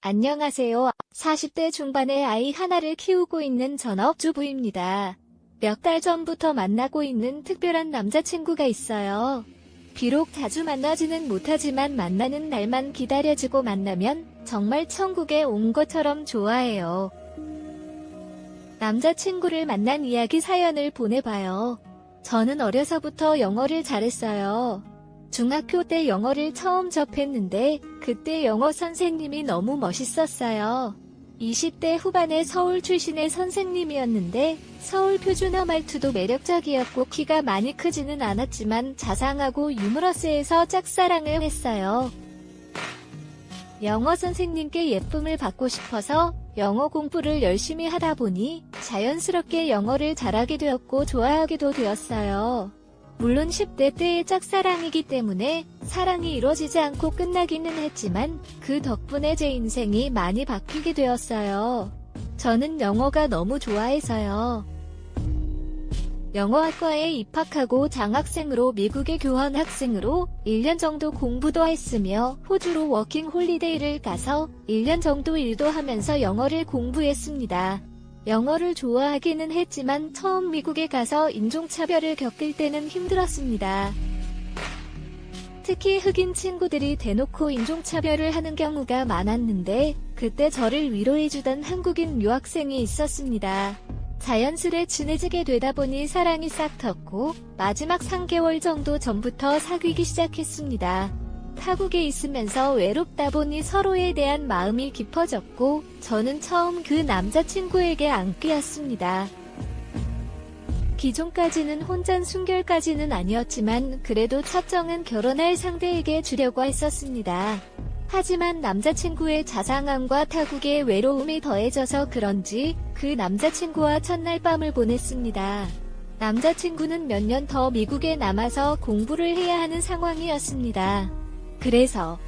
안녕하세요. 40대 중반의 아이 하나를 키우고 있는 전업주부입니다. 몇 달 전부터 만나고 있는 특별한 남자친구가 있어요. 비록 자주 만나지는 못하지만 만나는 날만 기다려지고 만나면 정말 천국에 온 것처럼 좋아해요. 남자친구를 만난 이야기 사연을 보내봐요. 저는 어려서부터 영어를 잘했어요. 중학교 때 영어를 처음 접했는데 그때 영어 선생님이 너무 멋있었어요. 20대 후반의 서울 출신의 선생님이었는데 서울 표준어 말투도 매력적이었고 키가 많이 크지는 않았지만 자상하고 유머러스해서 짝사랑을 했어요. 영어 선생님께 예쁨을 받고 싶어서 영어 공부를 열심히 하다 보니 자연스럽게 영어를 잘하게 되었고 좋아하게도 되었어요. 물론 10대 때의 짝사랑이기 때문에 사랑이 이루어지지 않고 끝나기는 했지만 그 덕분에 제 인생이 많이 바뀌게 되었어요. 저는 영어가 너무 좋아해서요. 영어학과에 입학하고 장학생으로 미국에 교환 학생으로 1년 정도 공부도 했으며 호주로 워킹 홀리데이를 가서 1년 정도 일도 하면서 영어를 공부했습니다. 영어를 좋아하기는 했지만 처음 미국에 가서 인종차별을 겪을 때는 힘들었습니다. 특히 흑인 친구들이 대놓고 인종차별을 하는 경우가 많았는데 그때 저를 위로해주던 한국인 유학생이 있었습니다. 자연스레 친해지게 되다 보니 사랑이 싹 텄고 마지막 3개월 정도 전부터 사귀기 시작했습니다. 타국에 있으면서 외롭다 보니 서로에 대한 마음이 깊어졌고 저는 처음 그 남자친구에게 안기었습니다. 기존까지는 혼전 순결까지는 아니었지만 그래도 첫정은 결혼할 상대에게 주려고 했었습니다. 하지만 남자친구의 자상함과 타국의 외로움이 더해져서 그런지 그 남자친구와 첫날 밤을 보냈습니다. 남자친구는 몇 년 더 미국에 남아서 공부를 해야 하는 상황이었습니다. 그래서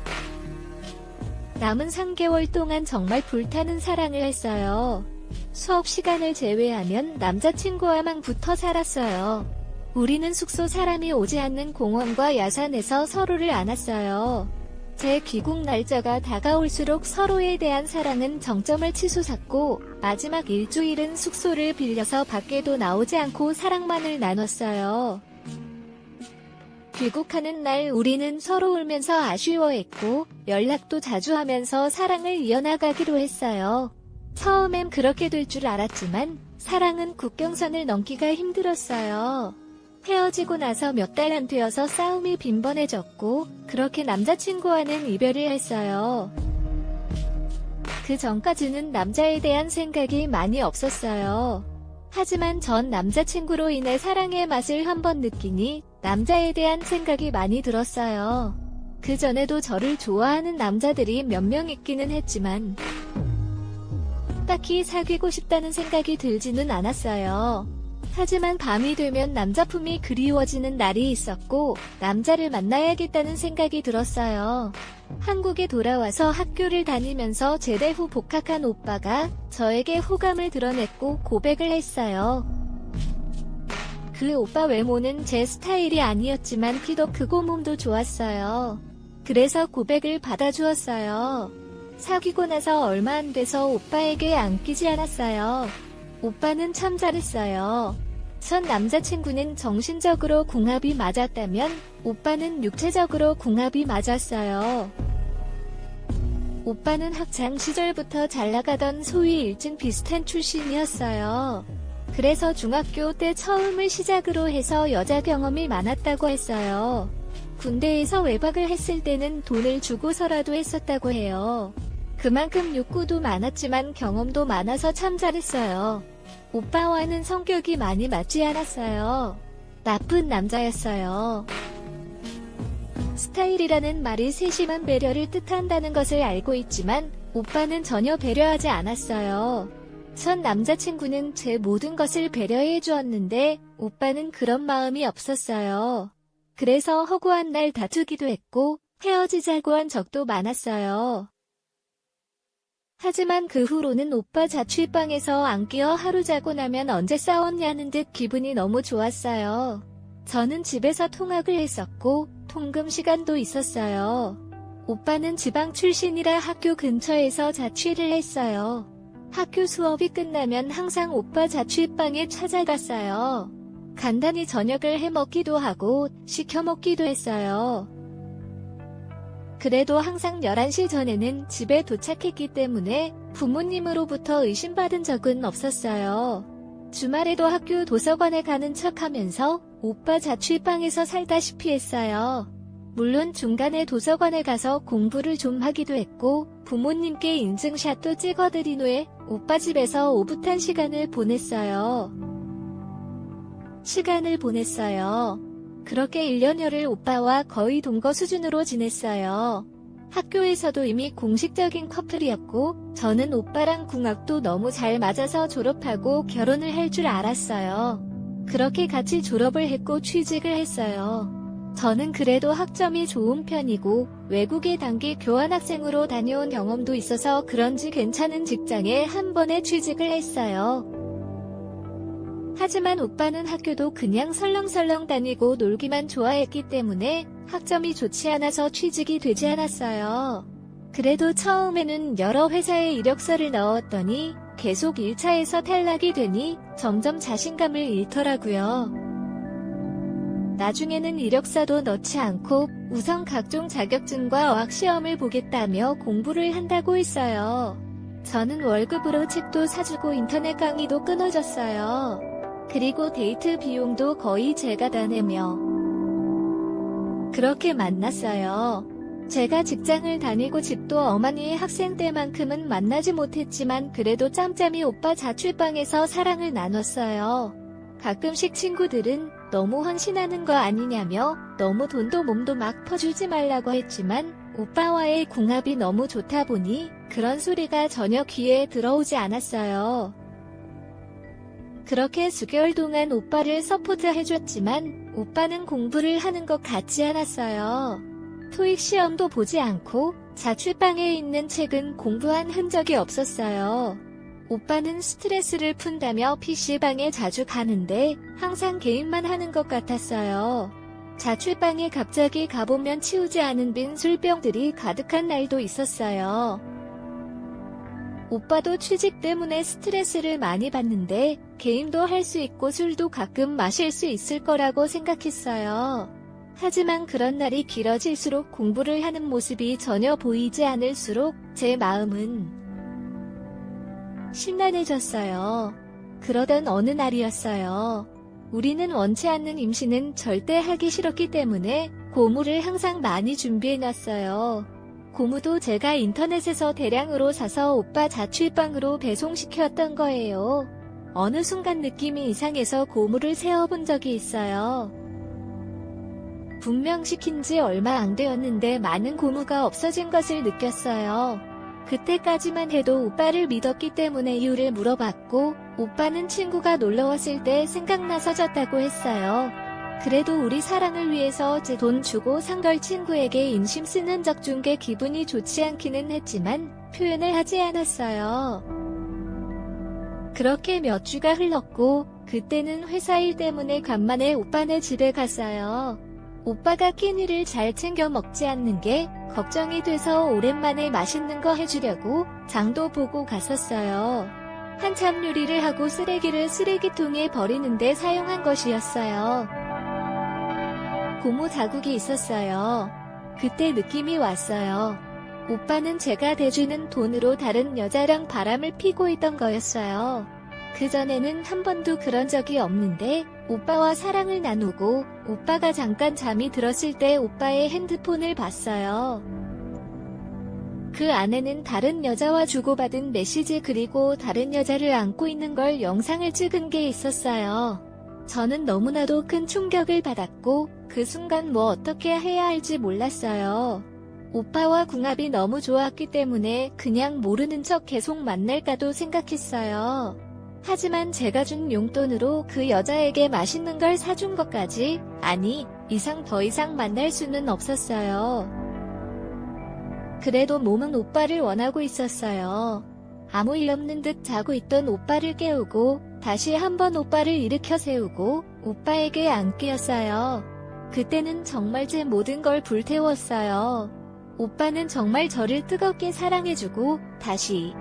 남은 3개월 동안 정말 불타는 사랑을 했어요. 수업 시간을 제외하면 남자친구와만 붙어 살았어요. 우리는 숙소 사람이 오지 않는 공원과 야산에서 서로를 안았어요. 제 귀국 날짜가 다가올수록 서로에 대한 사랑은 정점을 치솟았고 마지막 일주일은 숙소를 빌려서 밖에도 나오지 않고 사랑만을 나눴어요. 귀국하는 날 우리는 서로 울면서 아쉬워했고 연락도 자주 하면서 사랑을 이어나가기로 했어요. 처음엔 그렇게 될 줄 알았지만 사랑은 국경선을 넘기가 힘들었어요. 헤어지고 나서 몇 달 안 되어서 싸움이 빈번해졌고 그렇게 남자친구와는 이별을 했어요. 그 전까지는 남자에 대한 생각이 많이 없었어요. 하지만 전 남자친구로 인해 사랑의 맛을 한번 느끼니 남자에 대한 생각이 많이 들었어요. 그 전에도 저를 좋아하는 남자들이 몇 명 있기는 했지만 딱히 사귀고 싶다는 생각이 들지는 않았어요. 하지만 밤이 되면 남자품이 그리워지는 날이 있었고 남자를 만나야겠다는 생각이 들었어요. 한국에 돌아와서 학교를 다니면서 제대 후 복학한 오빠가 저에게 호감을 드러냈고 고백을 했어요. 그 오빠 외모는 제 스타일이 아니었지만 키도 크고 몸도 좋았어요. 그래서 고백을 받아주었어요. 사귀고 나서 얼마 안 돼서 오빠에게 안기지 않았어요. 오빠는 참 잘했어요. 전 남자친구는 정신적으로 궁합이 맞았다면 오빠는 육체적으로 궁합이 맞았어요. 오빠는 학창 시절부터 잘 나가던 소위 일진 비슷한 출신이었어요. 그래서 중학교 때 처음을 시작으로 해서 여자 경험이 많았다고 했어요. 군대에서 외박을 했을 때는 돈을 주고서라도 했었다고 해요. 그만큼 욕구도 많았지만 경험도 많아서 참 잘했어요. 오빠와는 성격이 많이 맞지 않았어요. 나쁜 남자였어요. 스타일이라는 말이 세심한 배려를 뜻한다는 것을 알고 있지만 오빠는 전혀 배려하지 않았어요. 전 남자친구는 제 모든 것을 배려해 주었는데 오빠는 그런 마음이 없었어요. 그래서 허구한 날 다투기도 했고 헤어지자고 한 적도 많았어요. 하지만 그 후로는 오빠 자취방에서 안 끼어 하루 자고 나면 언제 싸웠냐는 듯 기분이 너무 좋았어요. 저는 집에서 통학을 했었고 통금 시간도 있었어요. 오빠는 지방 출신이라 학교 근처에서 자취를 했어요. 학교 수업이 끝나면 항상 오빠 자취방에 찾아갔어요. 간단히 저녁을 해 먹기도 하고 시켜 먹기도 했어요. 그래도 항상 11시 전에는 집에 도착했기 때문에 부모님으로부터 의심받은 적은 없었어요. 주말에도 학교 도서관에 가는 척 하면서 오빠 자취방에서 살다시피 했어요. 물론 중간에 도서관에 가서 공부를 좀 하기도 했고 부모님께 인증샷도 찍어드린 후에 오빠 집에서 오붓한 시간을 보냈어요. 시간을 보냈어요. 그렇게 1년여를 오빠와 거의 동거 수준으로 지냈어요. 학교에서도 이미 공식적인 커플이었고 저는 오빠랑 궁합도 너무 잘 맞아서 졸업하고 결혼을 할 줄 알았어요. 그렇게 같이 졸업을 했고 취직을 했어요. 저는 그래도 학점이 좋은 편이고 외국에 단기 교환학생으로 다녀온 경험도 있어서 그런지 괜찮은 직장에 한 번에 취직을 했어요. 하지만 오빠는 학교도 그냥 설렁설렁 다니고 놀기만 좋아했기 때문에 학점이 좋지 않아서 취직이 되지 않았어요. 그래도 처음에는 여러 회사에 이력서를 넣었더니 계속 1차에서 탈락이 되니 점점 자신감을 잃더라고요. 나중에는 이력서도 넣지 않고 우선 각종 자격증과 어학시험을 보겠다며 공부를 한다고 했어요. 저는 월급으로 책도 사주고 인터넷 강의도 끊어졌어요. 그리고 데이트 비용도 거의 제가 다 내며 그렇게 만났어요. 제가 직장을 다니고 집도 어머니의 학생 때만큼은 만나지 못했지만 그래도 짬짬이 오빠 자취방에서 사랑을 나눴어요. 가끔씩 친구들은 너무 헌신하는 거 아니냐며 너무 돈도 몸도 막 퍼주지 말라고 했지만 오빠와의 궁합이 너무 좋다 보니 그런 소리가 전혀 귀에 들어오지 않았어요. 그렇게 수개월 동안 오빠를 서포트 해줬지만 오빠는 공부를 하는 것 같지 않았어요. 토익 시험도 보지 않고 자취방에 있는 책은 공부한 흔적이 없었어요. 오빠는 스트레스를 푼다며 PC방에 자주 가는데 항상 게임만 하는 것 같았어요. 자취방에 갑자기 가보면 치우지 않은 빈 술병들이 가득한 날도 있었어요. 오빠도 취직 때문에 스트레스를 많이 받는데 게임도 할 수 있고 술도 가끔 마실 수 있을 거라고 생각했어요. 하지만 그런 날이 길어질수록 공부를 하는 모습이 전혀 보이지 않을수록 제 마음은 심란해졌어요. 그러던 어느 날이었어요. 우리는 원치 않는 임신은 절대 하기 싫었기 때문에 고무를 항상 많이 준비해놨어요. 고무도 제가 인터넷에서 대량으로 사서 오빠 자취방으로 배송시켰던 거예요. 어느 순간 느낌이 이상해서 고무를 세어본 적이 있어요. 분명 시킨 지 얼마 안 되었는데 많은 고무가 없어진 것을 느꼈어요. 그때까지만 해도 오빠를 믿었기 때문에 이유를 물어봤고, 오빠는 친구가 놀러 왔을 때 생각나서 졌다고 했어요. 그래도 우리 사랑을 위해서 제 돈 주고 산걸 친구에게 인심 쓰는 적준게 기분이 좋지 않기는 했지만, 표현을 하지 않았어요. 그렇게 몇 주가 흘렀고, 그때는 회사 일 때문에 간만에 오빠네 집에 갔어요. 오빠가 끼니를 잘 챙겨 먹지 않는 게 걱정이 돼서 오랜만에 맛있는 거 해주려고 장도 보고 갔었어요. 한참 요리를 하고 쓰레기를 쓰레기통에 버리는데 사용한 것이었어요. 고무 자국이 있었어요. 그때 느낌이 왔어요. 오빠는 제가 대주는 돈으로 다른 여자랑 바람을 피고 있던 거였어요. 그전에는 한 번도 그런 적이 없는데 오빠와 사랑을 나누고 오빠가 잠깐 잠이 들었을 때 오빠의 핸드폰을 봤어요. 그 안에는 다른 여자와 주고받은 메시지 그리고 다른 여자를 안고 있는 걸 영상을 찍은 게 있었어요. 저는 너무나도 큰 충격을 받았고 그 순간 뭐 어떻게 해야 할지 몰랐어요. 오빠와 궁합이 너무 좋았기 때문에 그냥 모르는 척 계속 만날까도 생각했어요. 하지만 제가 준 용돈으로 그 여자에게 맛있는 걸 사준 것까지, 아니, 이상 더 이상 만날 수는 없었어요. 그래도 몸은 오빠를 원하고 있었어요. 아무 일 없는 듯 자고 있던 오빠를 깨우고, 다시 한번 오빠를 일으켜 세우고, 오빠에게 안기었어요. 그때는 정말 제 모든 걸 불태웠어요. 오빠는 정말 저를 뜨겁게 사랑해주고 다시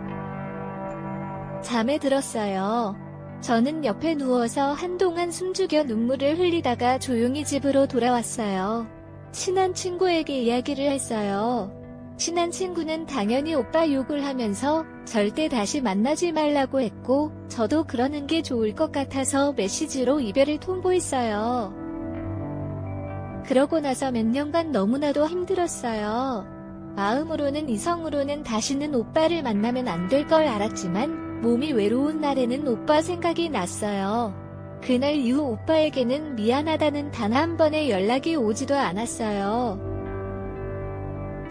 잠에 들었어요. 저는 옆에 누워서 한동안 숨죽여 눈물을 흘리다가 조용히 집으로 돌아왔어요. 친한 친구에게 이야기를 했어요. 친한 친구는 당연히 오빠 욕을 하면서 절대 다시 만나지 말라고 했고, 저도 그러는 게 좋을 것 같아서 메시지로 이별을 통보했어요. 그러고 나서 몇 년간 너무나도 힘들었어요. 마음으로는 이성으로는 다시는 오빠를 만나면 안 될 걸 알았지만, 몸이 외로운 날에는 오빠 생각이 났어요. 그날 이후 오빠에게는 미안하다는 단 한 번의 연락이 오지도 않았어요.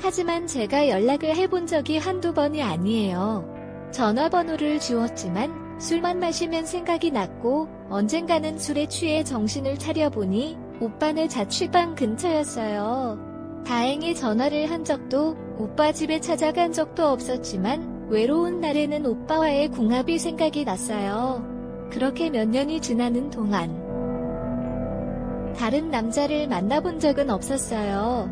하지만 제가 연락을 해본 적이 한두 번이 아니에요. 전화번호를 주었지만 술만 마시면 생각이 났고 언젠가는 술에 취해 정신을 차려보니 오빠네 자취방 근처였어요. 다행히 전화를 한 적도 오빠 집에 찾아간 적도 없었지만 외로운 날에는 오빠와의 궁합이 생각이 났어요. 그렇게 몇 년이 지나는 동안 다른 남자를 만나본 적은 없었어요.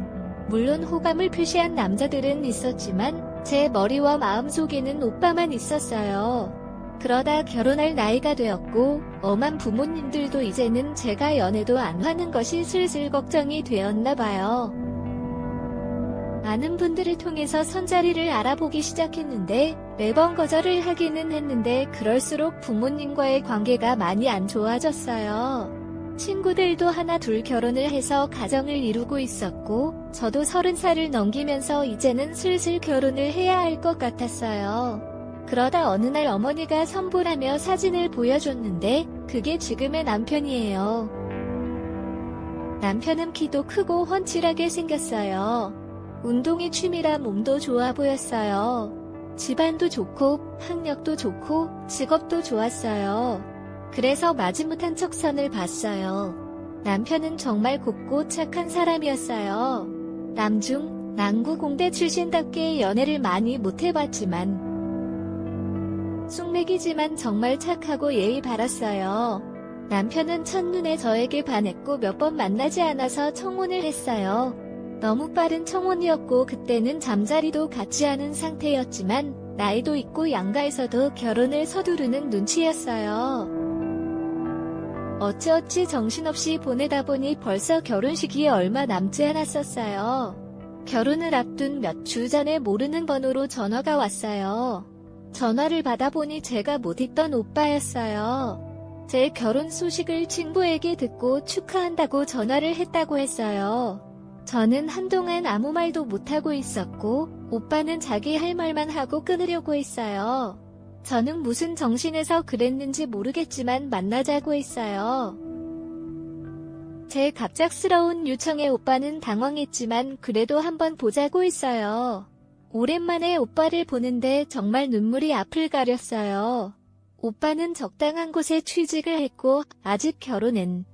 물론 호감을 표시한 남자들은 있었지만 제 머리와 마음속에는 오빠만 있었어요. 그러다 결혼할 나이가 되었고 엄한 부모님들도 이제는 제가 연애도 안 하는 것이 슬슬 걱정이 되었나 봐요. 많은 분들을 통해서 선자리를 알아보기 시작했는데 매번 거절을 하기는 했는데 그럴수록 부모님과의 관계가 많이 안 좋아졌어요. 친구들도 하나 둘 결혼을 해서 가정을 이루고 있었고 저도 서른 살을 넘기면서 이제는 슬슬 결혼을 해야 할 것 같았어요. 그러다 어느 날 어머니가 선보라며 사진을 보여줬는데 그게 지금의 남편이에요. 남편은 키도 크고 훤칠하게 생겼어요. 운동이 취미라 몸도 좋아 보였어요. 집안도 좋고 학력도 좋고 직업도 좋았어요. 그래서 마지못한 척선을 봤어요. 남편은 정말 곱고 착한 사람이었어요. 남중, 남구 공대 출신답게 연애를 많이 못해봤지만 쑥맥이지만 정말 착하고 예의 바랐어요. 남편은 첫눈에 저에게 반했고 몇 번 만나지 않아서 청혼을 했어요. 너무 빠른 청혼이었고 그때는 잠자리도 같지 않은 상태였지만 나이도 있고 양가에서도 결혼을 서두르는 눈치였어요. 어찌어찌 정신없이 보내다 보니 벌써 결혼식이 얼마 남지 않았었어요. 결혼을 앞둔 몇 주 전에 모르는 번호로 전화가 왔어요. 전화를 받아보니 제가 못 있던 오빠였어요. 제 결혼 소식을 친구에게 듣고 축하한다고 전화를 했다고 했어요. 저는 한동안 아무 말도 못하고 있었고, 오빠는 자기 할 말만 하고 끊으려고 했어요. 저는 무슨 정신에서 그랬는지 모르겠지만 만나자고 했어요. 제 갑작스러운 요청에 오빠는 당황했지만 그래도 한번 보자고 했어요. 오랜만에 오빠를 보는데 정말 눈물이 앞을 가렸어요. 오빠는 적당한 곳에 취직을 했고 아직 결혼은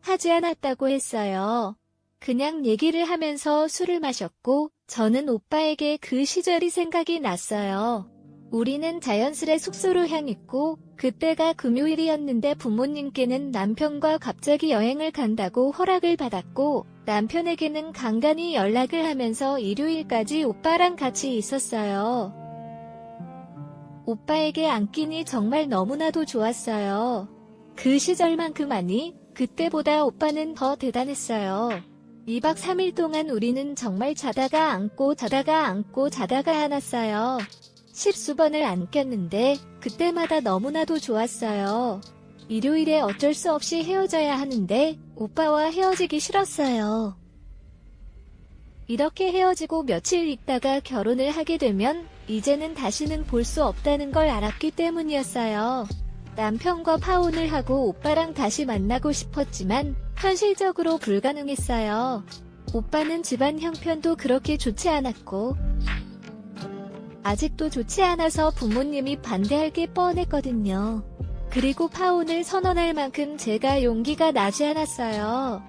하지 않았다고 했어요. 그냥 얘기를 하면서 술을 마셨고 저는 오빠에게 그 시절이 생각이 났어요. 우리는 자연스레 숙소로 향했고 그때가 금요일이었는데 부모님께는 남편과 갑자기 여행을 간다고 허락을 받았고 남편에게는 간간히 연락을 하면서 일요일까지 오빠랑 같이 있었어요. 오빠에게 안기니 정말 너무나도 좋았어요. 그 시절만큼 아니 그때보다 오빠는 더 대단했어요. 2박 3일 동안 우리는 정말 자다가 안고 자다가 안고 자다가 안았어요. 십수번을 안겼는데 그때마다 너무나도 좋았어요. 일요일에 어쩔 수 없이 헤어져야 하는데 오빠와 헤어지기 싫었어요. 이렇게 헤어지고 며칠 있다가 결혼을 하게 되면 이제는 다시는 볼 수 없다는 걸 알았기 때문이었어요. 남편과 파혼을 하고 오빠랑 다시 만나고 싶었지만 현실적으로 불가능했어요. 오빠는 집안 형편도 그렇게 좋지 않았고 아직도 좋지 않아서 부모님이 반대할 게 뻔했거든요. 그리고 파혼을 선언할 만큼 제가 용기가 나지 않았어요.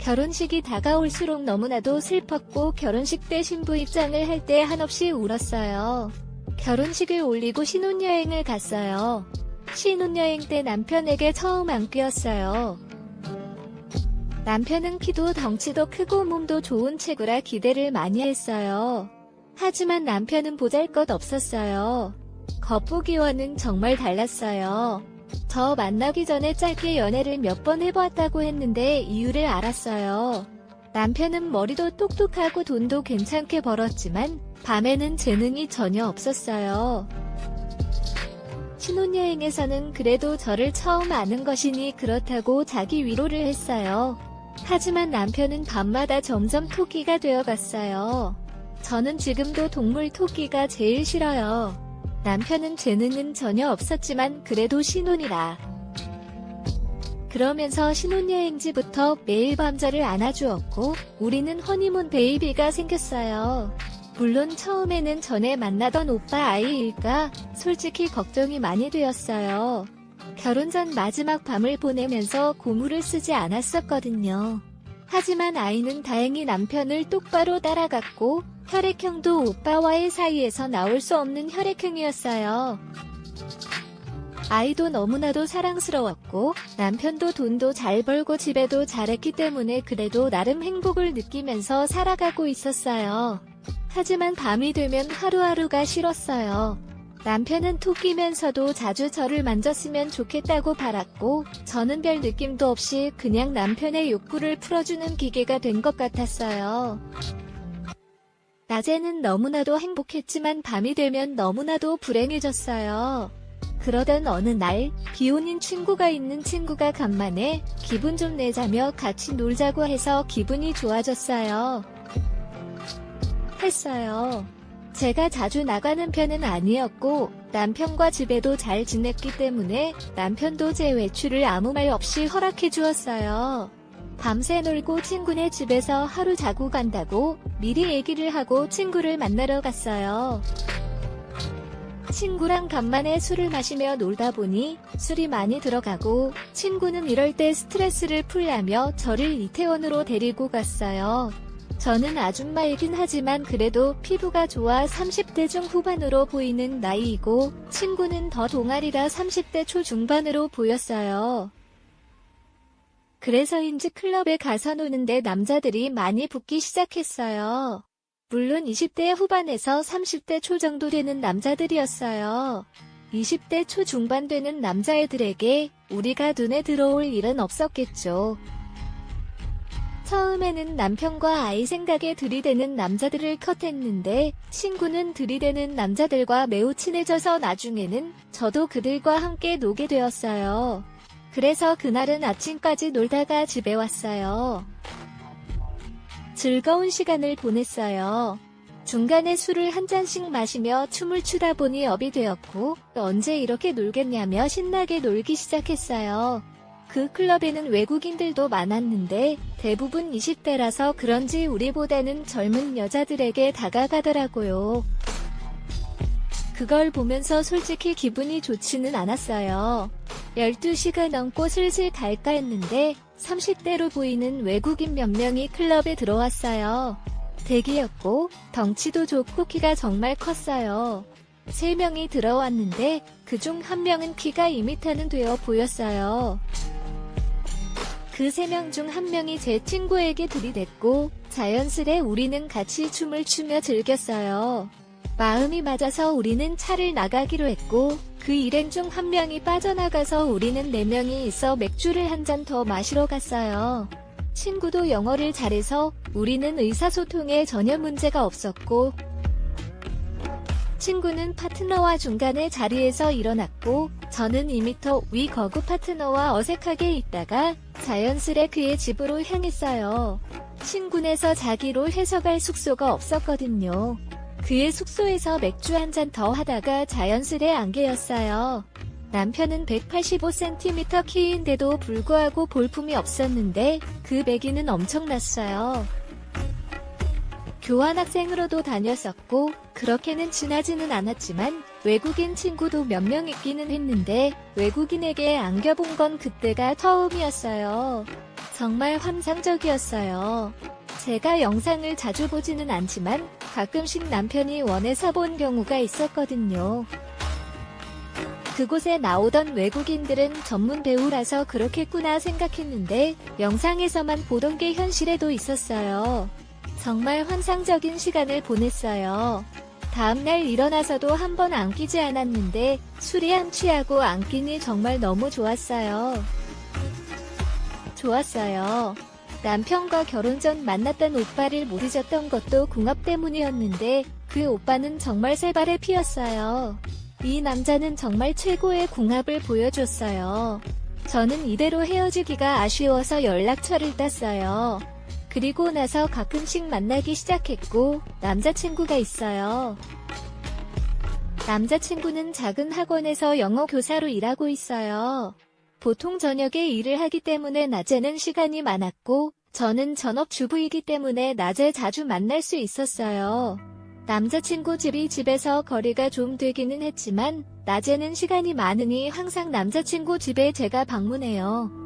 결혼식이 다가올수록 너무나도 슬펐고 결혼식 때 신부 입장을 할 때 한없이 울었어요. 결혼식을 올리고 신혼여행을 갔어요. 신혼여행 때 남편에게 처음 안기었어요. 남편은 키도 덩치도 크고 몸도 좋은 체구라 기대를 많이 했어요. 하지만 남편은 보잘 것 없었어요. 겉보기와는 정말 달랐어요. 저 만나기 전에 짧게 연애를 몇 번 해보았다고 했는데 이유를 알았어요. 남편은 머리도 똑똑하고 돈도 괜찮게 벌었지만 밤에는 재능이 전혀 없었어요. 신혼여행에서는 그래도 저를 처음 아는 것이니 그렇다고 자기 위로를 했어요. 하지만 남편은 밤마다 점점 토끼가 되어갔어요. 저는 지금도 동물 토끼가 제일 싫어요. 남편은 재능은 전혀 없었지만 그래도 신혼이라. 그러면서 신혼여행지부터 매일 밤저를 안아주었고 우리는 허니문 베이비가 생겼어요. 물론 처음에는 전에 만나던 오빠 아이일까 솔직히 걱정이 많이 되었어요. 결혼 전 마지막 밤을 보내면서 고무를 쓰지 않았었거든요. 하지만 아이는 다행히 남편을 똑바로 따라갔고 혈액형도 오빠와의 사이에서 나올 수 없는 혈액형이었어요. 아이도 너무나도 사랑스러웠고 남편도 돈도 잘 벌고 집에도 잘했기 때문에 그래도 나름 행복을 느끼면서 살아가고 있었어요. 하지만 밤이 되면 하루하루가 싫었어요. 남편은 토끼면서도 자주 저를 만졌으면 좋겠다고 바랐고 저는 별 느낌도 없이 그냥 남편의 욕구를 풀어주는 기계가 된 것 같았어요. 낮에는 너무나도 행복했지만 밤이 되면 너무나도 불행해졌어요. 그러던 어느 날 비혼인 친구가 있는 친구가 간만에 기분 좀 내자며 같이 놀자고 해서 기분이 좋아졌어요. 했어요. 제가 자주 나가는 편은 아니었고 남편과 집에도 잘 지냈기 때문에 남편도 제 외출을 아무 말 없이 허락해 주었어요. 밤새 놀고 친구네 집에서 하루 자고 간다고 미리 얘기를 하고 친구를 만나러 갔어요. 친구랑 간만에 술을 마시며 놀다 보니 술이 많이 들어가고 친구는 이럴 때 스트레스를 풀려며 저를 이태원으로 데리고 갔어요. 저는 아줌마이긴 하지만 그래도 피부가 좋아 30대 중 후반으로 보이는 나이이고 친구는 더 동아리라 30대 초중반으로 보였어요. 그래서인지 클럽에 가서 노는데 남자들이 많이 붙기 시작했어요. 물론 20대 후반에서 30대 초 정도 되는 남자들이었어요. 20대 초 중반 되는 남자애들에게 우리가 눈에 들어올 일은 없었겠죠. 처음에는 남편과 아이 생각에 들이대는 남자들을 컷했는데 친구는 들이대는 남자들과 매우 친해져서 나중에는 저도 그들과 함께 노게 되었어요. 그래서 그날은 아침까지 놀다가 집에 왔어요. 즐거운 시간을 보냈어요. 중간에 술을 한 잔씩 마시며 춤을 추다 보니 업이 되었고 언제 이렇게 놀겠냐며 신나게 놀기 시작했어요. 그 클럽에는 외국인들도 많았는데 대부분 20대라서 그런지 우리보다는 젊은 여자들에게 다가가더라고요. 그걸 보면서 솔직히 기분이 좋지는 않았어요. 12시가 넘고 슬슬 갈까 했는데 30대로 보이는 외국인 몇 명이 클럽에 들어왔어요. 대기였고 덩치도 좋고 키가 정말 컸어요. 3명이 들어왔는데 그 중 한 명은 키가 2m는 되어 보였어요. 그세명중 한 명이 제 친구에게 들이댔고 자연스레 우리는 같이 춤을 추며 즐겼어요. 마음이 맞아서 우리는 차를 나가기로 했고 그 일행 중 한 명이 빠져나가서 우리는 네 명이 있어 맥주를 한 잔 더 마시러 갔어요. 친구도 영어를 잘해서 우리는 의사소통에 전혀 문제가 없었고 친구는 파트너와 중간에 자리에서 일어났고 저는 2미터 위 거구 파트너와 어색하게 있다가 자연스레 그의 집으로 향했어요. 친구네서 자기로 해서갈 숙소가 없었거든요. 그의 숙소에서 맥주 한 잔 더 하다가 자연스레 안개였어요. 남편은 185cm 키인데도 불구하고 볼품이 없었는데 그 배기는 엄청났어요. 교환학생으로도 다녔었고 그렇게는 친하지는 않았지만 외국인 친구도 몇 명 있기는 했는데 외국인에게 안겨본 건 그때가 처음이었어요. 정말 환상적이었어요. 제가 영상을 자주 보지는 않지만 가끔씩 남편이 원해서 본 경우가 있었거든요. 그곳에 나오던 외국인들은 전문 배우라서 그렇겠구나 생각했는데 영상에서만 보던 게 현실에도 있었어요. 정말 환상적인 시간을 보냈어요. 다음날 일어나서도 한 번 안 끼지 않았는데 술이 안 취하고 안 끼니 정말 너무 좋았어요. 좋았어요. 남편과 결혼 전 만났던 오빠를 못 잊었던 것도 궁합 때문이었는데 그 오빠는 정말 새발에 피었어요. 이 남자는 정말 최고의 궁합을 보여줬어요. 저는 이대로 헤어지기가 아쉬워서 연락처를 땄어요. 그리고 나서 가끔씩 만나기 시작했고 남자친구가 있어요. 남자친구는 작은 학원에서 영어 교사로 일하고 있어요. 보통 저녁에 일을 하기 때문에 낮에는 시간이 많았고 저는 전업주부이기 때문에 낮에 자주 만날 수 있었어요. 남자친구 집이 집에서 거리가 좀 되기는 했지만 낮에는 시간이 많으니 항상 남자친구 집에 제가 방문해요.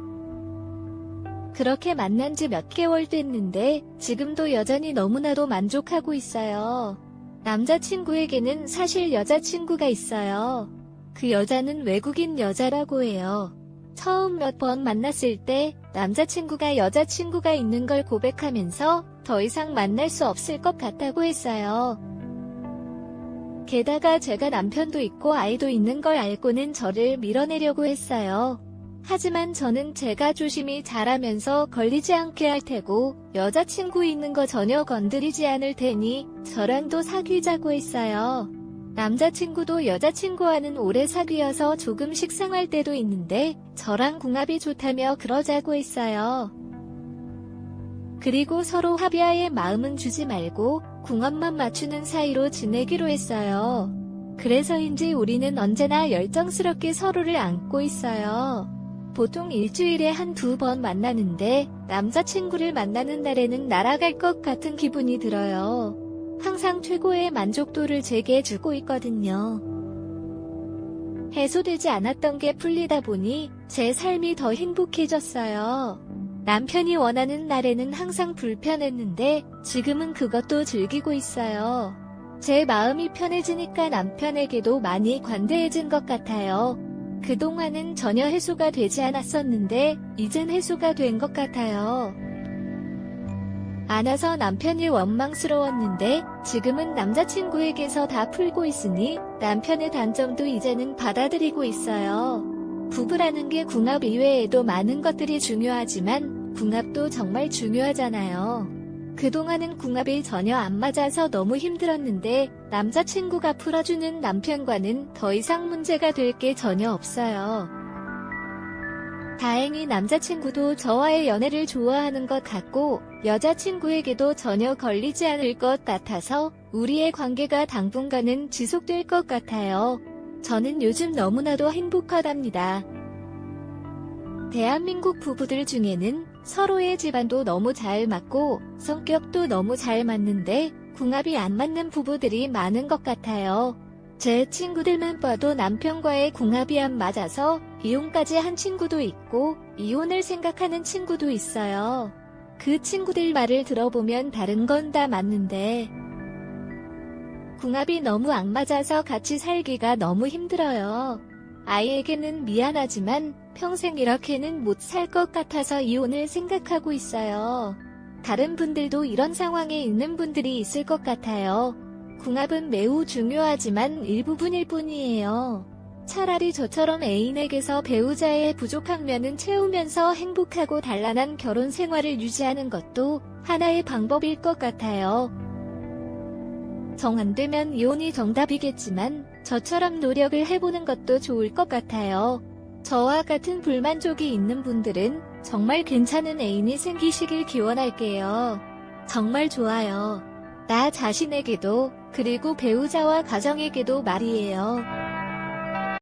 그렇게 만난 지 몇 개월 됐는데 지금도 여전히 너무나도 만족하고 있어요. 남자친구에게는 사실 여자친구가 있어요. 그 여자는 외국인 여자라고 해요. 처음 몇 번 만났을 때 남자친구가 여자친구가 있는 걸 고백하면서 더 이상 만날 수 없을 것 같다고 했어요. 게다가 제가 남편도 있고 아이도 있는 걸 알고는 저를 밀어내려고 했어요. 하지만 저는 제가 조심히 잘하면서 걸리지 않게 할 테고 여자친구 있는 거 전혀 건드리지 않을 테니 저랑도 사귀자고 했어요. 남자친구도 여자친구와는 오래 사귀어서 조금 식상할 때도 있는데 저랑 궁합이 좋다며 그러자고 했어요. 그리고 서로 합의하에 마음은 주지 말고 궁합만 맞추는 사이로 지내기로 했어요. 그래서인지 우리는 언제나 열정스럽게 서로를 안고 있어요. 보통 일주일에 한 두 번 만나는데 남자친구를 만나는 날에는 날아갈 것 같은 기분이 들어요. 항상 최고의 만족도를 제게 주고 있거든요. 해소되지 않았던 게 풀리다 보니 제 삶이 더 행복해졌어요. 남편이 원하는 날에는 항상 불편했는데 지금은 그것도 즐기고 있어요. 제 마음이 편해지니까 남편에게도 많이 관대해진 것 같아요. 그동안은 전혀 해소가 되지 않았었는데 이젠 해소가 된 것 같아요. 안아서 남편이 원망스러웠는데 지금은 남자친구에게서 다 풀고 있으니 남편의 단점도 이제는 받아들이고 있어요. 부부라는 게 궁합 이외에도 많은 것들이 중요하지만 궁합도 정말 중요하잖아요. 그동안은 궁합이 전혀 안 맞아서 너무 힘들었는데 남자친구가 풀어주는 남편과는 더 이상 문제가 될 게 전혀 없어요. 다행히 남자친구도 저와의 연애를 좋아하는 것 같고 여자친구에게도 전혀 걸리지 않을 것 같아서 우리의 관계가 당분간은 지속될 것 같아요. 저는 요즘 너무나도 행복하답니다. 대한민국 부부들 중에는 서로의 집안도 너무 잘 맞고 성격도 너무 잘 맞는데 궁합이 안 맞는 부부들이 많은 것 같아요. 제 친구들만 봐도 남편과의 궁합이 안 맞아서 이혼까지 한 친구도 있고 이혼을 생각하는 친구도 있어요. 그 친구들 말을 들어보면 다른 건 다 맞는데 궁합이 너무 안 맞아서 같이 살기가 너무 힘들어요. 아이에게는 미안하지만 평생 이렇게는 못 살 것 같아서 이혼을 생각하고 있어요. 다른 분들도 이런 상황에 있는 분들이 있을 것 같아요. 궁합은 매우 중요하지만 일부분일 뿐이에요. 차라리 저처럼 애인에게서 배우자의 부족한 면은 채우면서 행복하고 단란한 결혼 생활을 유지하는 것도 하나의 방법일 것 같아요. 정 안 되면 이혼이 정답이겠지만 저처럼 노력을 해보는 것도 좋을 것 같아요. 저와 같은 불만족이 있는 분들은 정말 괜찮은 애인이 생기시길 기원할게요. 정말 좋아요. 나 자신에게도 그리고 배우자와 가정에게도 말이에요.